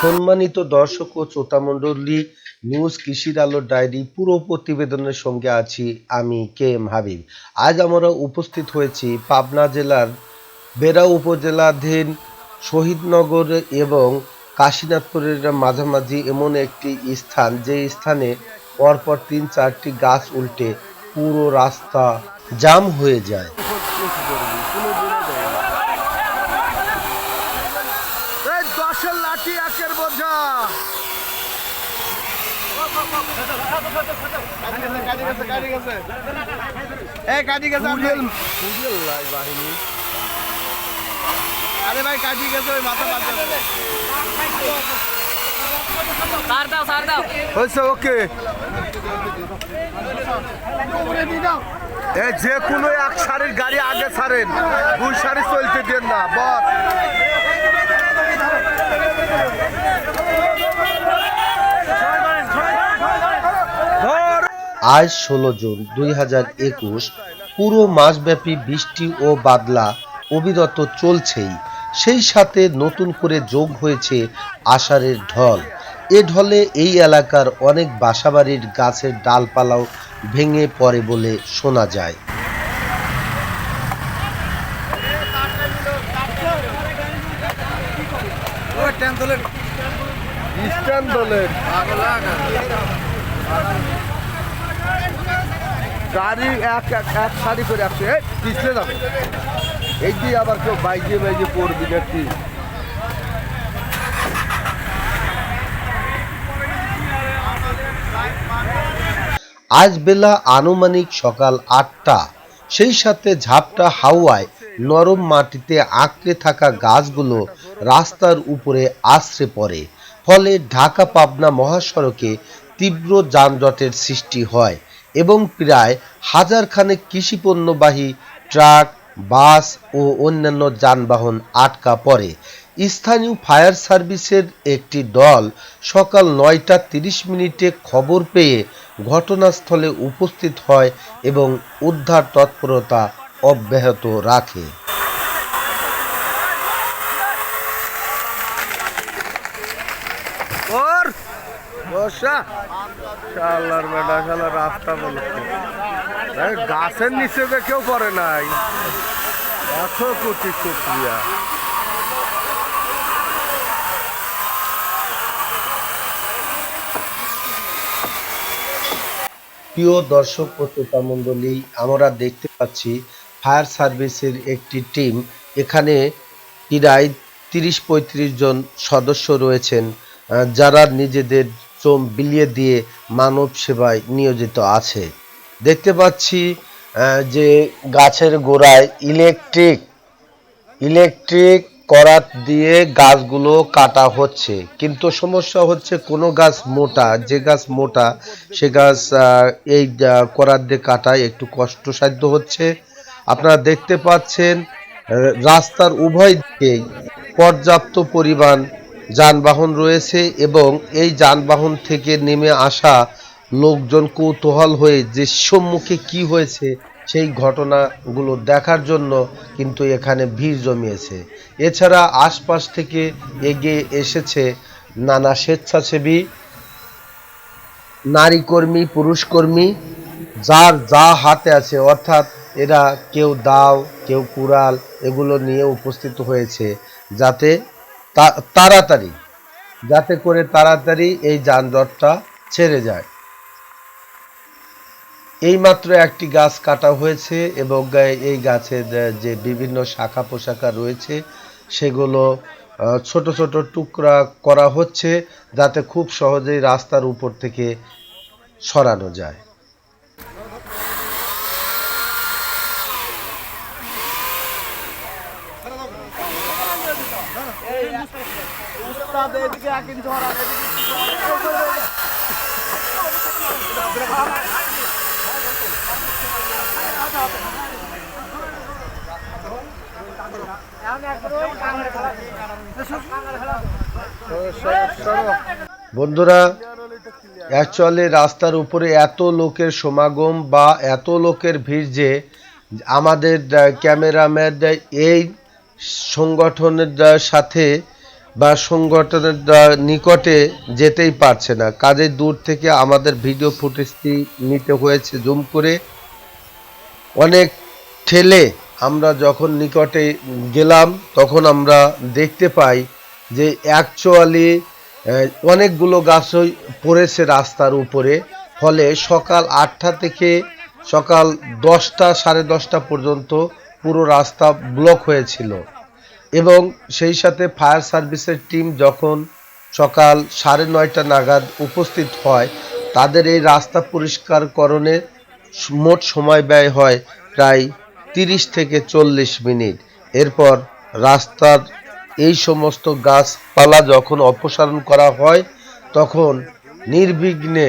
সম্মানিত দর্শক ও শ্রোতামণ্ডলী নিউজ কৃষির আলো ডায়েরি পুরো প্রতিবেদনের সঙ্গে আছি আমি কে এম হাবিব। আজ আমরা উপস্থিত হয়েছি পাবনা জেলার বেড়া উপজেলাধীন শহীদনগর এবং কাশীনাথপুরের মাঝামাঝি এমন একটি স্থান, যে স্থানে পরপর তিন চারটি গাছ উল্টে পুরো রাস্তা জাম হয়ে যায় এই দশের লাঠি একের বোঝা এই কাটি গেছে বাহিনী। আরে ভাই কাটি গেছে ওই মাথা মাথা সার দাও সার দাও। হয়েছে ওকে। এ যে কোনো এক সারির গাড়ি আগে ছাড়েন দুই সারি চলতে দেন না বস। আজ ষোলো জুন দুই হাজার একুশ পুরো মাসব্যাপী বৃষ্টি ও বাদলা অবিরত চলছেই। সেই সাথে নতুন করে যোগ হয়েছে আষাঢ়ের ঢল। এ ঢলে এই এলাকার অনেক বাসাবাড়ির গাছের ডালপালাও ভেঙে পড়ে বলে শোনা যায়। ইস্টার্ন দলের গাড়ি এক এক সারি করে পিছলে যাবে এই দিয়ে আবার কেউ বাইকে বাইকে পড়বি নাকি? আজ বেলা আনুমানিক সকাল আটটা। সেই সাথে ঝাপটা হাওয়ায় নরম মাটিতে আঁকড়ে থাকা গাছগুলো রাস্তার উপরে আশ্রে পড়ে। ফলে ঢাকা পাবনা মহাসড়কে তীব্র যানজটের সৃষ্টি হয়। এবং প্রায় হাজারখানেক কৃষি পণ্যবাহী ট্রাক, বাস ও অন্যান্য যানবাহন আটকা পড়ে। স্থানীয় ফায়ার সার্ভিসের একটি দল সকাল নয়টা তিরিশ মিনিটে খবর পেয়ে ঘটনাস্থলে উপস্থিত হয় এবং উদ্ধার তৎপরতা অব্যাহত রাখে। গাছের নিচে যে কেউ পড়ে নাই। এত কোটি শুক্রিয়া। প্রিয় দর্শক শ্রোতা মণ্ডলী, আমরা দেখতে পাচ্ছি ফায়ার সার্ভিসের একটি টিম। এখানে প্রায় তিরিশ পঁয়ত্রিশ জন সদস্য রয়েছেন যারা নিজেদের শ্রম বিলিয়ে দিয়ে মানব সেবায় নিয়োজিত আছে। দেখতে পাচ্ছি যে গাছের গোড়ায় ইলেকট্রিক ইলেকট্রিক করাত দিয়ে গাছগুলো কাটা হচ্ছে। কিন্তু সমস্যা হচ্ছে কোনো গাছ মোটা, যে গাছ মোটা, সে গাছ এই করাত দিয়ে কাটায় একটু কষ্টসাধ্য হচ্ছে। আপনারা দেখতে পাচ্ছেন রাস্তার উভয় দিকেই পর্যাপ্ত পরিমাণ যানবাহন রয়েছে এবং এই যানবাহন থেকে নেমে আসা লোকজন কৌতূহল হয়ে যে সম্মুখে কি হয়েছে, সেই ঘটনাগুলো দেখার জন্য কিন্তু এখানে ভিড় জমিয়েছে। এছাড়া আশপাশ থেকে এগিয়ে এসেছে নানা স্বেচ্ছাসেবী, নারী কর্মী, পুরুষ কর্মী, যার যা হাতে আছে, অর্থাৎ এরা কেউ দাও, কেউ কুড়াল, এগুলো নিয়ে উপস্থিত হয়েছে যাতে তাড়াতাড়ি, যাতে করে তাড়াতাড়ি এই যানজটটা ছেড়ে যায়। এইমাত্র একটি গাছ কাটা হয়েছে এবং এই গাছের যে বিভিন্ন শাখা পোশাখা রয়েছে, সেগুলো ছোট ছোট টুকরা করা হচ্ছে, যাতে খুব সহজেই রাস্তার উপর থেকে সরানো যায়। বন্ধুরা অ্যাকচুয়ালি রাস্তার উপরে এত লোকের সমাগম বা এত লোকের ভিড় যে আমাদের ক্যামেরাম্যান এই সংগঠনের সাথে বা সংগঠনের নিকটে যেতেই পারছে না। কাজে দূর থেকে আমাদের ভিডিও ফুটেজটি নিতে হয়েছে। জুম করে অনেক ঠেলে আমরা যখন নিকটে গেলাম, তখন আমরা দেখতে পাই যে অ্যাকচুয়ালি অনেকগুলো গাছই পড়েছে রাস্তার উপরে। ফলে সকাল আটটা থেকে সকাল দশটা, সাড়ে দশটা পর্যন্ত পুরো রাস্তা ব্লক হয়েছিল। এবং সেই সাথে ফায়ার সার্ভিসের টিম যখন সকাল সাড়ে নয়টা নাগাদ উপস্থিত হয়, তাদের এই রাস্তা পরিষ্কারকরণে মোট সময় ব্যয় হয় প্রায় তিরিশ থেকে চল্লিশ মিনিট। এরপর রাস্তার এই সমস্ত গাছপালা যখন অপসারণ করা হয়, তখন নির্বিঘ্নে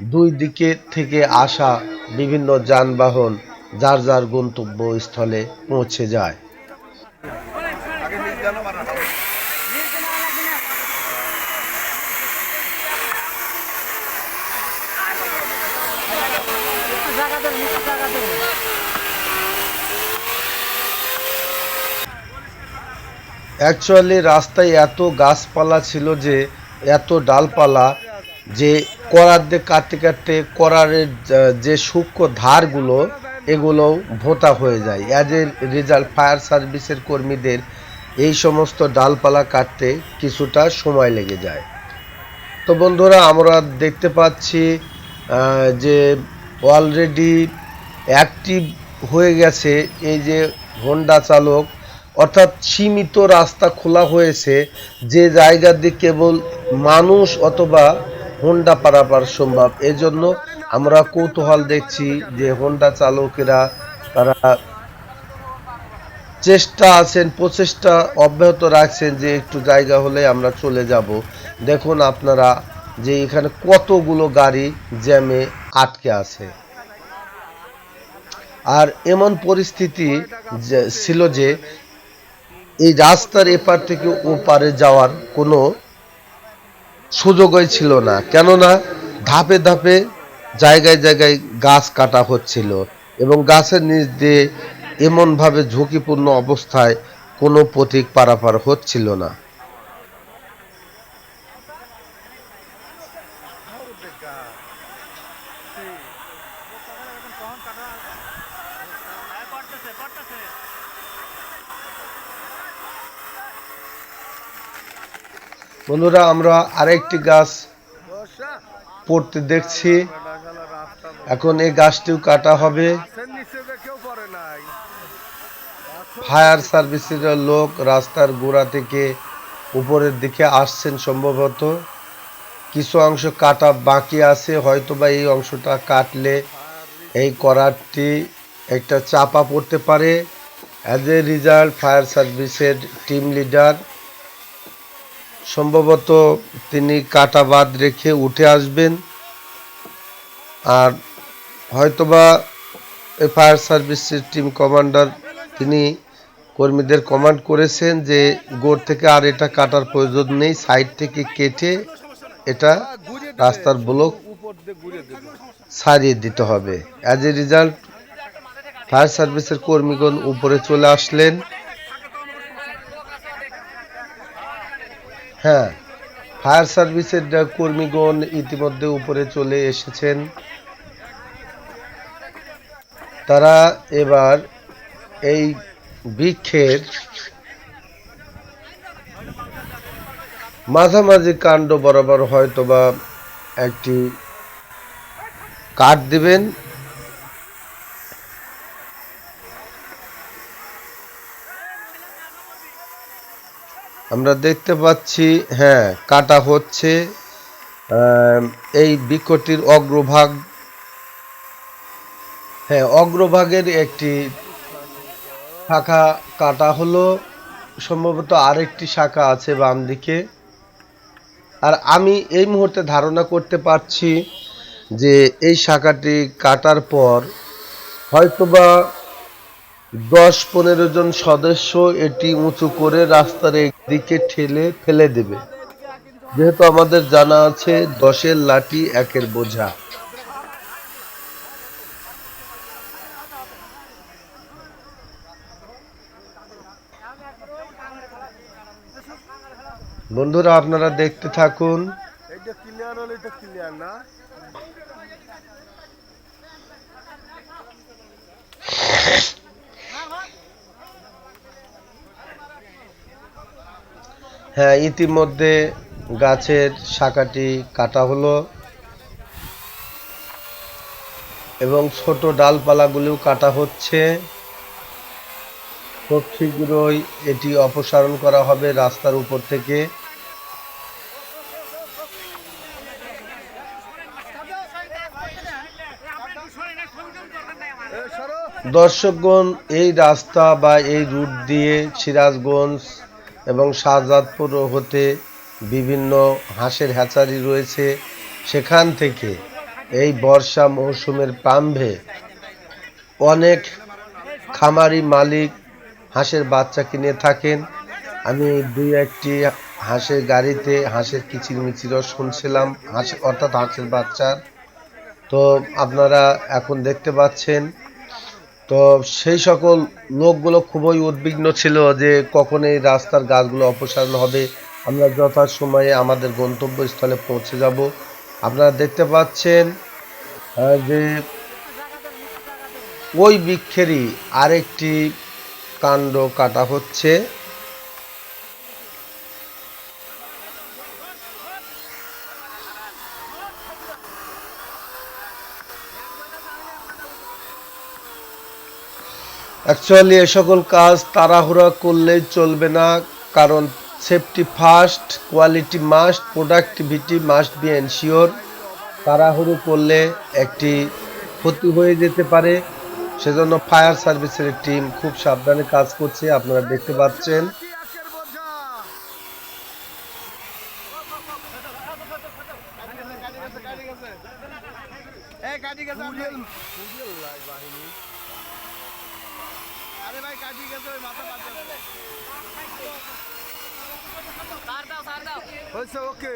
দুই দিকে থেকে আসা বিভিন্ন যানবাহন, যার যার গন্তব্যস্থলে পৌঁছে যায় জায়গা দেন জায়গা দেন অ্যাকচুয়ালি রাস্তায় এত গাছপালা ছিল যে, এত ডালপালা যে করার দিয়ে কাটতে কাটতে করারের যা- সূক্ষ্ম ধারগুলো এগুলো ভোঁতা হয়ে যায়। অ্যাজ এ রেজাল্ট ফায়ার সার্ভিসের কর্মীদের এই সমস্ত ডালপালা কাটতে কিছুটা সময় লেগে যায়। তো বন্ধুরা, আমরা দেখতে পাচ্ছি যে অলরেডি অ্যাক্টিভ হয়ে গেছে এই যে হোন্ডা চালক অর্থাৎ সীমিত রাস্তা খোলা হয়েছে যে জায়গা দিয়ে কেবল মানুষ অথবা হোন্ডা পারাপার সম্ভব। এজন্য আমরা কৌতূহল দেখছি যে হোন্ডা চালকেরা তারা চেষ্টা আছেন, প্রচেষ্টা অব্যাহত রাখছেন যে একটু জায়গা হলে আমরা চলে যাব। দেখুন আপনারা যে এখানে কতগুলো গাড়ি জ্যামে আটকে আছে। আর এমন পরিস্থিতি ছিল যে এই রাস্তার এপার থেকে ওপারে যাওয়ার কোনো সুযোগই ছিল না। কেননা ধাপে ধাপে জায়গায় জায়গায় গাছ কাটা হচ্ছিল এবং গাছের নিচ দিয়ে এমনভাবে ঝুঁকিপূর্ণ অবস্থায় কোনো পথিক পারাপার হচ্ছিল না। বন্ধুরা, আমরা আরেকটি গাছ পড়তে দেখছি। এখন এই গাছটিও কাটা হবে। ফায়ার সার্ভিসের লোক রাস্তার গোড়া থেকে উপরের দিকে আসছেন সম্ভবত। কিছু অংশ কাটা বাকি আছে, হয়তোবা এই অংশটা কাটলে এই করারটি একটা চাপা পড়তে পারে। অ্যাজ এ রিজাল্ট ফায়ার সার্ভিসের টিম লিডার সম্ভবত তিনি কাটা বাদ রেখে উঠে আসবেন। আর হয়তোবা ফায়ার সার্ভিসের টিম কমান্ডার তিনি কর্মীদের কমান্ড করেছেন যে গোড় থেকে আর এটা কাটার প্রয়োজন নেই, সাইড থেকে কেটে এটা রাস্তার ব্লক সারিয়ে দিতে হবে। অ্যাজ এ রেজাল্ট ফায়ার সার্ভিসের কর্মীগণ উপরে চলে আসলেন। হ্যাঁ ফায়ার সার্ভিসের কর্মীগণ ইতিমধ্যে উপরে চলে এসেছেন। তারা এবার এই বৃক্ষের মাঝামাঝি কাণ্ড বরাবর হয়তোবা একটি কাঠ দিবেন। আমরা দেখতে পাচ্ছি হ্যাঁ কাটা হচ্ছে এই বৃক্ষটির অগ্রভাগ হ্যাঁ অগ্রভাগের একটি শাখা কাটা হলো, সম্ভবত আরেকটি শাখা আছে বাম দিকে। আর আমি এই মুহূর্তে ধারণা করতে পারছি যে এই শাখাটি কাটার পর হয়তোবা দশ পনেরো জন সদস্য এটি উঁচু করে রাস্তার একদিকে ঠেলে ফেলে দেবে। যেহেতু আমাদের জানা আছে, দশের লাঠি একের বোঝা। বন্ধুরা, আপনারা দেখতে থাকুন। না? হ্যাঁ ইতিমধ্যে গাছের শাখাটি কাটা হলো এবং ছোট ডালপালাগুলিও কাটা হচ্ছে। খুব শীঘ্রই এটি অপসারণ করা হবে রাস্তার উপর থেকে। দর্শকগণ, এই রাস্তা বা এই রুট দিয়ে সিরাজগঞ্জ এবং শাহজাদপুর হতে বিভিন্ন হাঁসের হ্যাচারি রয়েছে। সেখান থেকে এই বর্ষা মৌসুমের প্রাম্ভে অনেক খামারি মালিক হাঁসের বাচ্চা কিনে থাকেন। আমি দুই একটি হাঁসের গাড়িতে হাঁসের কিচিরমিচিরও শুনছিলাম, হাঁস অর্থাৎ হাঁসের বাচ্চার। তো আপনারা এখন দেখতে পাচ্ছেন তো সেই সকল লোকগুলো খুবই উদ্বিগ্ন ছিল যে কখন এই রাস্তার গাছগুলো অপসারণ হবে। আমরা যথাসময়ে আমাদের গন্তব্যস্থলে পৌঁছে যাব। আপনারা দেখতে পাচ্ছেন যে ওই বৃক্ষেরই আরেকটি কাণ্ড কাটা হচ্ছে। অ্যাকচুয়ালি এ সকল কাজ তাড়াহুড়া করলে চলবে না, কারণ safety first quality must productivity must be ensure তাড়াহুড়ো করলে একটি ক্ষতি হয়ে যেতে পারে। সেজন্য ফায়ার সার্ভিসের টিম খুব সাবধানে কাজ করছে, আপনারা দেখতে পাচ্ছেন কি আজকের বোঝা এই কাটি গেছে আপনি। বাহিনী আরে ভাই কাটি গেছে ওই মাথা বাদ দিয়ে। হয়েছে ওকে।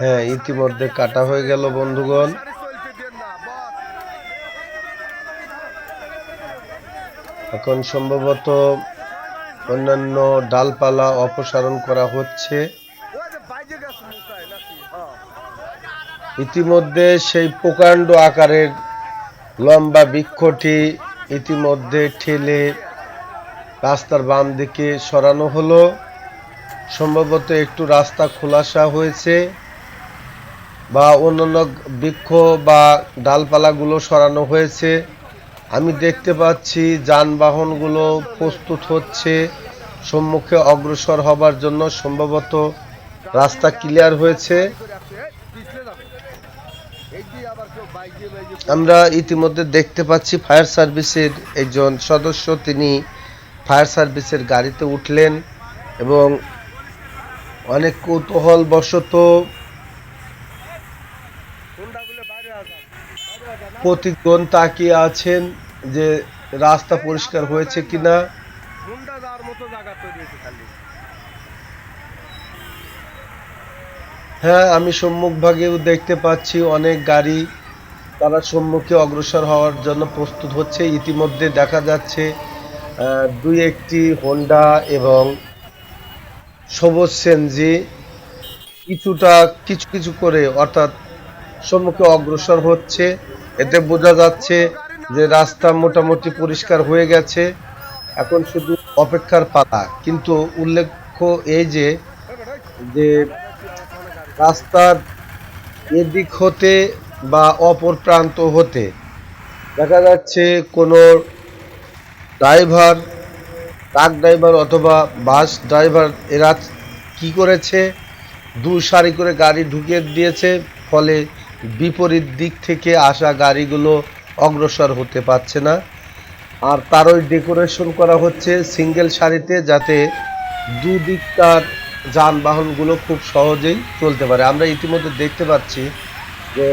হ্যাঁ ইতিমধ্যে কাটা হয়ে গেল বন্ধুগণ। এখন সম্ভবত অন্যান্য ডালপালা অপসারণ করা হচ্ছে। হ্যাঁ। ইতিমধ্যে সেই প্রকাণ্ড আকারের লম্বা বৃক্ষটি ইতিমধ্যে ঠেলে রাস্তার বাম দিকে সরানো হলো। সম্ভবত একটু রাস্তা খোলাসা হয়েছে বা অন্যান্য বৃক্ষ বা ডালপালাগুলো সরানো হয়েছে। আমি দেখতে পাচ্ছি যানবাহনগুলো প্রস্তুত হচ্ছে। সম্মুখে অগ্রসর হবার জন্য সম্ভবত রাস্তা ক্লিয়ার হয়েছে। আমরা ইতিমধ্যে দেখতে পাচ্ছি ফায়ার সার্ভিসের একজন সদস্য, তিনি ফায়ার সার্ভিসের গাড়িতে উঠলেন এবং অনেক কৌতূহল বশত হুন্ডাগুলো বাইরে আসা বাইরে আসা না প্রতিগণ তাকিয়ে আছেন যে রাস্তা পরিষ্কার হয়েছে কিনা। হ্যাঁ আমি সম্মুখভাগেও দেখতে পাচ্ছি অনেক গাড়ি তারা সম্মুখে অগ্রসর হওয়ার জন্য প্রস্তুত হচ্ছে। ইতিমধ্যে দেখা যাচ্ছে দুই একটি হোন্ডা এবং সবুজ সেনজি কিছুটা কিছু কিছু করে অর্থাৎ সম্মুখে অগ্রসর হচ্ছে। এতে বোঝা যাচ্ছে যে রাস্তা মোটামুটি পরিষ্কার হয়ে গেছে। এখন শুধু অপেক্ষার পালা। কিন্তু উল্লেখ্য এই যে যে রাস্তার এদিক হতে বা অপর প্রান্ত হতে দেখা যাচ্ছে কোনো ড্রাইভার, ট্রাক ড্রাইভার অথবা বাস ড্রাইভার, এরা কি করেছে? দু সারি করে গাড়ি ঢুকিয়ে দিয়েছে, ফলে বিপরীত দিক থেকে আসা গাড়িগুলো অগ্রসর হতে পারছে না। আর তারই ডেকোরেশন করা হচ্ছে সিঙ্গেল সারিতে যাতে দুদিকটার যানবাহনগুলো খুব সহজেই চলতে পারে। আমরা ইতিমধ্যে দেখতে পাচ্ছি যে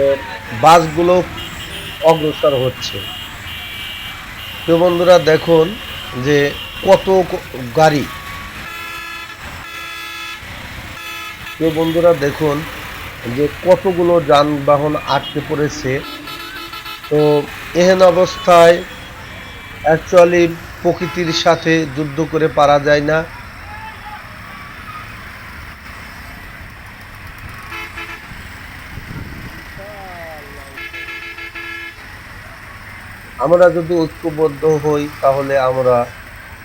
বাসগুলো অগ্রসর হচ্ছে। তো বন্ধুরা, দেখুন যে কত গাড়ি। তো বন্ধুরা, দেখুন যে কতগুলো যানবাহন আটকে পড়েছে। তো এহেন অবস্থায় অ্যাকচুয়ালি প্রকৃতির সাথে যুদ্ধ করে পারা যায় না। আমরা যদি ঐক্যবদ্ধ হই, তাহলে আমরা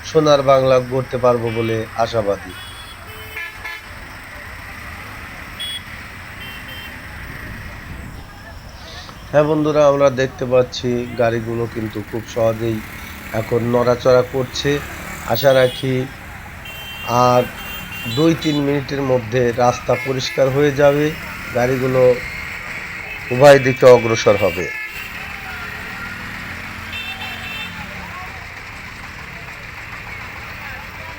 সোনার বাংলা গড়তে পারব বলে আশাবাদী। হ্যাঁ বন্ধুরা, আমরা দেখতে পাচ্ছি গাড়িগুলো কিন্তু খুব সহজেই এখন নড়াচড়া করছে। আশা রাখি আর দুই তিন মিনিটের মধ্যে রাস্তা পরিষ্কার হয়ে যাবে, গাড়িগুলো উভয় দিকে অগ্রসর হবে।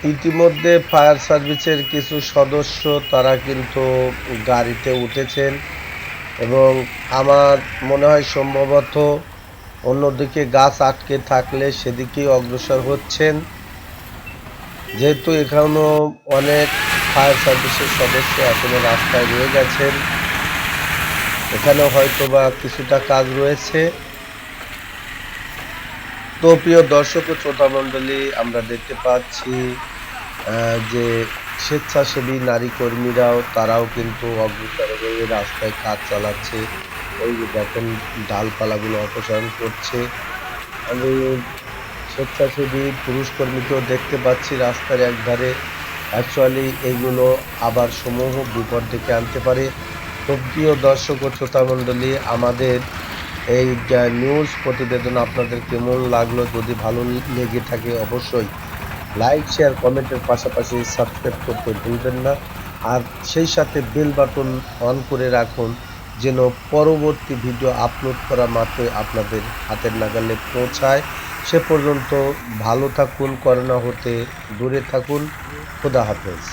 ইতিমধ্যে ফায়ার সার্ভিসের কিছু সদস্য তারা কিন্তু গাড়িতে উঠেছেন এবং আমার মনে হয় সম্ভবত অন্যদিকে গাছ আটকে থাকলে সেদিকেই অগ্রসর হচ্ছেন। যেহেতু এখানেও অনেক ফায়ার সার্ভিসের সদস্য এখনও রাস্তায় রয়ে গেছেন। এখানে হয়তো বা কিছুটা কাজ রয়েছে। তো প্রিয় দর্শক ও শ্রোতা মণ্ডলী, আমরা দেখতে পাচ্ছি যে স্বেচ্ছাসেবী নারী কর্মীরাও, তারাও কিন্তু অগ্রসর হয়ে রাস্তায় কাজ চালাচ্ছে। ওই যে দেখেন, ডালপালাগুলো অপসারণ করছে। আমি স্বেচ্ছাসেবী পুরুষ কর্মীকেও দেখতে পাচ্ছি রাস্তার একধারে। অ্যাকচুয়ালি এগুলো আবার সমূহ বিপদ ডেকে আনতে পারে। তো প্রিয় দর্শক ও শ্রোতা মণ্ডলী, আমাদের এই নিউজ প্রতিবেদন আপনাদের কেমন লাগল? যদি ভালো লেগে থাকে অবশ্যই লাইক শেয়ার কমেন্টের পাশাপাশি সাবস্ক্রাইব করতে ভুলবেন না। আর সেই সাথে বেল বাটন অন করে রাখুন যেন পরবর্তী ভিডিও আপলোড করা মাত্রই আপনাদের হাতের নাগালে পৌঁছায়। সে পর্যন্ত ভালো থাকুন, করোনা হতে দূরে থাকুন। খোদা হাফেজ।